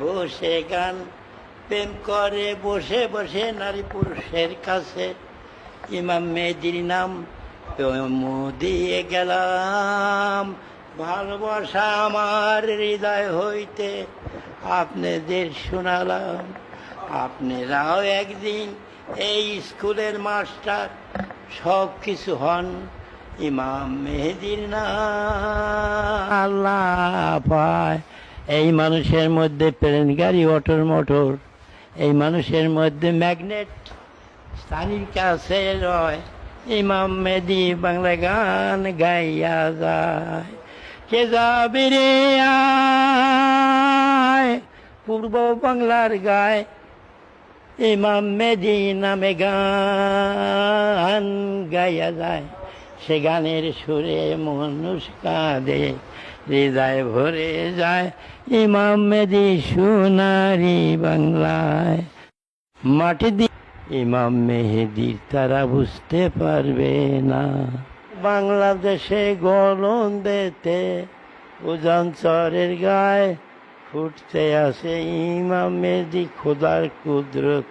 বসে গান প্রেম করে, বসে বসে নারী পুরুষের কাছে। ইমাম মেহেদির নাম দিয়ে গেলাম। ভালোবাসা আমার হৃদয় হইতে আপনাদের শোনালাম। আপনারাও একদিন এই স্কুলের মাস্টার সব কিছু হন ইমাম মেহেদির নাম। আল্লাহ পায় এই মানুষের মধ্যে প্লেন গাড়ি অটোর মোটর এই মানুষের মধ্যে ম্যাগনেট স্থানীর কাছে রয়। ইমাম মেদি বাংলা গান গাইয়া যায়। কে যাবে রে পূর্ব বাংলার গায় ইমাম মেদি নামে গান গাইয়া যায়। সে গানের সুরে মানুষ কাঁদে হৃদয় ভরে যায় ইমাম মেদি সোনারি বাংলায়। মাটি দি ইমাম মেহেদির তারা বুঝতে পারবে না। বাংলাদেশে গলন দেতে উজান চরের গায়ে ফুটতে আসে ইমাম মেহেদি খোদার কুদরত